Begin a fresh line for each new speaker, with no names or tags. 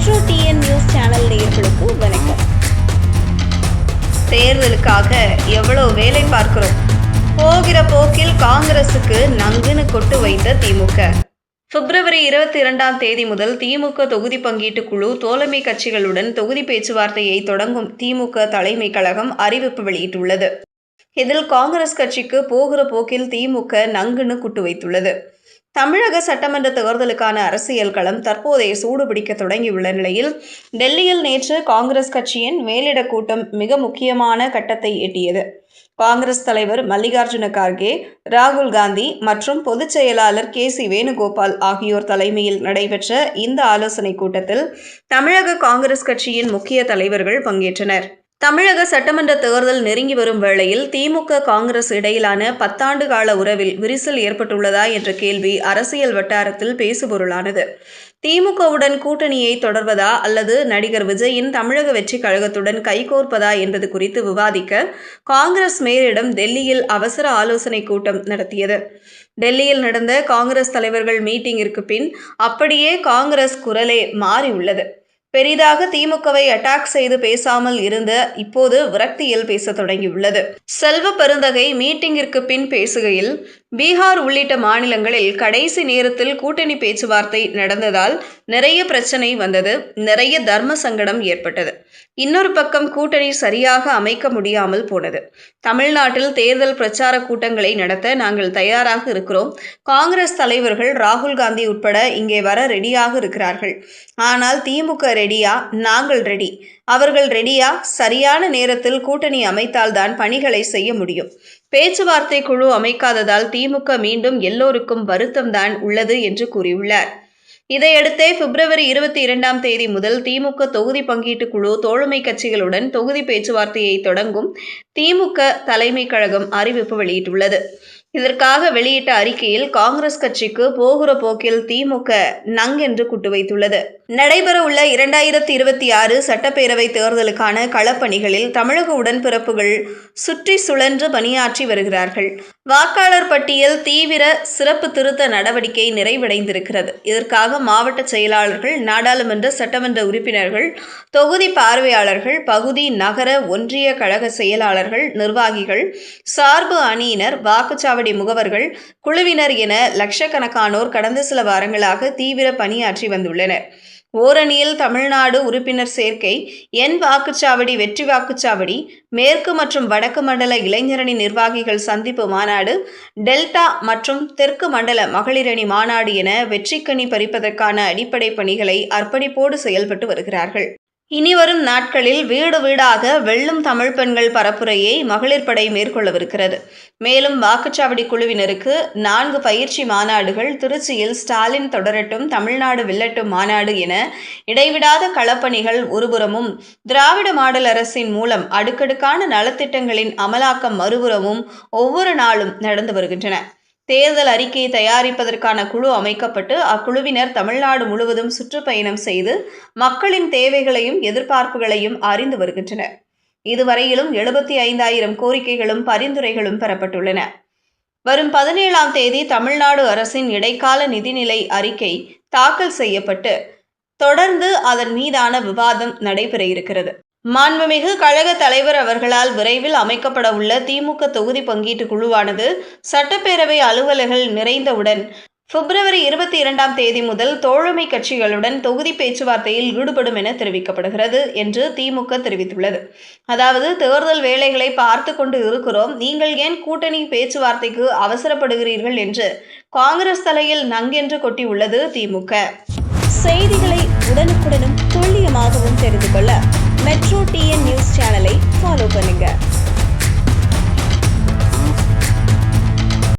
Metro TN news channel நேயர்களுக்கு வணக்கம். தேர்தலுக்காக எவ்வளோ வேலை பார்க்கிறோம்? போகிற போக்கில் காங்கிரசுக்கு நங்குன்னு கொட்டு வைத்த திமுக. பிப்ரவரி இருபத்தி இரண்டாம் தேதி முதல் திமுக தொகுதி பங்கீட்டு குழு தோழமை கட்சிகளுடன் தொகுதி பேச்சுவார்த்தையை தொடங்கும் திமுக தலைமை கழகம் அறிவிப்பு வெளியிட்டுள்ளது. இதில் காங்கிரஸ் கட்சிக்கு போகிற போக்கில் திமுக நங்குன்னு குட்டு வைத்துள்ளது. தமிழக சட்டமன்ற தேர்தலுக்கான அரசியல் களம் தற்போதைய சூடுபிடிக்க தொடங்கியுள்ள நிலையில் டெல்லியில் நேற்று காங்கிரஸ் கட்சியின் மேலிட கூட்டம் மிக முக்கியமான கட்டத்தை எட்டியது. காங்கிரஸ் தலைவர் மல்லிகார்ஜுன கார்கே ராகுல் காந்தி மற்றும் பொதுச் செயலாளர் கே சி வேணுகோபால் ஆகியோர் தலைமையில் நடைபெற்ற இந்த ஆலோசனைக் கூட்டத்தில் தமிழக காங்கிரஸ் கட்சியின் முக்கிய தலைவர்கள் பங்கேற்றனர். தமிழக சட்டமன்ற தேர்தல் நெருங்கி வரும் வேளையில் திமுக காங்கிரஸ் இடையிலான பத்தாண்டு கால உறவில் விரிசல் ஏற்பட்டுள்ளதா என்ற கேள்வி அரசியல் வட்டாரத்தில் பேசுபொருளானது. திமுகவுடன் கூட்டணியை தொடர்வதா அல்லது நடிகர் விஜயின் தமிழக வெற்றி கழகத்துடன் கைகோர்ப்பதா என்பது குறித்து விவாதிக்க காங்கிரஸ் மேலிடம் டெல்லியில் அவசர ஆலோசனைக் கூட்டம் நடத்தியது. டெல்லியில் நடந்த காங்கிரஸ் தலைவர்கள் மீட்டிங்கிற்கு பின் அப்படியே காங்கிரஸ் குரலே மாறியுள்ளது. பெரிதாக திமுகவை அட்டாக் செய்து பேசாமல் இருந்த இப்போது விரக்தியில் பேச தொடங்கியுள்ளது. செல்வ பெருந்தகை மீட்டிங்கிற்கு பின் பேசுகையில் பீகார் உள்ளிட்ட மாநிலங்களில் கடைசி நேரத்தில் கூட்டணி பேச்சுவார்த்தை நடந்ததால் நிறைய பிரச்சனை வந்தது நிறைய தர்ம சங்கடம் ஏற்பட்டது. இன்னொரு பக்கம் கூட்டணி சரியாக அமைக்க முடியாமல் போனது. தமிழ்நாட்டில் தேர்தல் பிரச்சார கூட்டங்களை நடத்த நாங்கள் தயாராக இருக்கிறோம். காங்கிரஸ் தலைவர்கள் ராகுல் காந்தி உட்பட இங்கே வர ரெடியாக இருக்கிறார்கள். ஆனால் திமுக ரெடியா? நாங்கள் ரெடி. அவர்கள் ரெடியா? சரியான நேரத்தில் கூட்டணி அமைத்தால்தான் பணிகளை செய்ய முடியும். பேச்சுவார்த்தை குழு அமைக்காததால் திமுக மீண்டும் எல்லோருக்கும் வருத்தம்தான் உள்ளது என்று கூறியுள்ளார். இதையடுத்தே பிப்ரவரி இருபத்தி இரண்டாம் தேதி முதல் திமுக தொகுதி பங்கீட்டு குழு தோழமை கட்சிகளுடன் தொகுதி பேச்சுவார்த்தையை தொடங்கும் திமுக தலைமை கழகம் அறிவிப்பு வெளியிட்டுள்ளது. இதற்காக வெளியிட்ட அறிக்கையில் காங்கிரஸ் கட்சிக்கு போகிற போக்கில் திமுக நங் என்று குட்டு வைத்துள்ளது நடைபெறவுள்ள இரண்டாயிரத்தி இருபத்தி ஆறு சட்டப்பேரவை தேர்தலுக்கான களப்பணிகளில் தமிழக உடன்பிறப்புகள் சுற்றி சுழன்று பணியாற்றி வருகிறார்கள். வாக்காளர் பட்டியல் தீவிர சிறப்பு திருத்த நடவடிக்கை நிறைவடைந்திருக்கிறது. இதற்காக மாவட்ட செயலாளர்கள் நாடாளுமன்ற சட்டமன்ற உறுப்பினர்கள் தொகுதி பார்வையாளர்கள் பகுதி நகர ஒன்றிய கழக செயலாளர்கள் நிர்வாகிகள் சார்பு அணியினர் வாக்குச்சாவடி முகவர்கள் குழுவினர் என லட்சக்கணக்கானோர் கடந்த சில வாரங்களாக தீவிர பணியாற்றி வந்துள்ளனர். ஓரணியில் தமிழ்நாடு உறுப்பினர் சேர்க்கை என் வாக்குச்சாவடி வெற்றி வாக்குச்சாவடி மேற்கு மற்றும் வடக்கு மண்டல இளைஞரணி நிர்வாகிகள் சந்திப்பு மாநாடு டெல்டா மற்றும் தெற்கு மண்டல மகளிரணி மாநாடு என வெற்றிக்கணி பறிப்பதற்கான அடிப்படை பணிகளை அர்ப்பணிப்போடு செயல்பட்டு வருகிறார்கள். இனி வரும் நாட்களில் வீடு வீடாக வெல்லும் தமிழ் பெண்கள் பரப்புரையை மகளிர் படை மேற்கொள்ளவிருக்கிறது. மேலும் வாக்குச்சாவடி குழுவினருக்கு நான்கு பயிற்சி மாநாடுகள் திருச்சியில் ஸ்டாலின் தொடரட்டும் தமிழ்நாடு வெல்லட்டும் மாநாடு என இடைவிடாத களப்பணிகள் ஒருபுறமும் திராவிட மாடல் அரசின் மூலம் அடுக்கடுக்கான நலத்திட்டங்களின் அமலாக்கம் மறுபுறமும் ஒவ்வொரு நாளும் நடந்து வருகின்றன. தேர்தல் அறிக்கையை தயாரிப்பதற்கான குழு அமைக்கப்பட்டு அக்குழுவினர் தமிழ்நாடு முழுவதும் சுற்றுப்பயணம் செய்து மக்களின் தேவைகளையும் எதிர்பார்ப்புகளையும் அறிந்து வருகின்றனர். இதுவரையிலும் எழுபத்தி ஐந்தாயிரம் கோரிக்கைகளும் பரிந்துரைகளும் பெறப்பட்டுள்ளன. வரும் பதினேழாம் தேதி தமிழ்நாடு அரசின் இடைக்கால நிதிநிலை அறிக்கை தாக்கல் செய்யப்பட்டு தொடர்ந்து அதன் மீதான விவாதம் நடைபெற இருக்கிறது. மாண்புமிகு கழக தலைவர் அவர்களால் விரைவில் அமைக்கப்பட உள்ள திமுக தொகுதி பங்கீட்டு குழுவானது சட்டப்பேரவை அலுவலர்கள் நிறைந்தவுடன் பிப்ரவரி இருபத்தி இரண்டாம் தேதி முதல் தோழமை கட்சிகளுடன் தொகுதி பேச்சுவார்த்தையில் ஈடுபடும் என தெரிவிக்கப்படுகிறது என்று திமுக தெரிவித்துள்ளது. அதாவது தேர்தல் வேலைகளை பார்த்து கொண்டு இருக்கிறோம். நீங்கள் ஏன் கூட்டணி பேச்சுவார்த்தைக்கு அவசரப்படுகிறீர்கள் என்று காங்கிரஸ் தலையில் நங்கென்று கொட்டியுள்ளது திமுக. செய்திகளை உடனுக்குடனும் சேனலை ஃபாலோ பண்ணுங்க.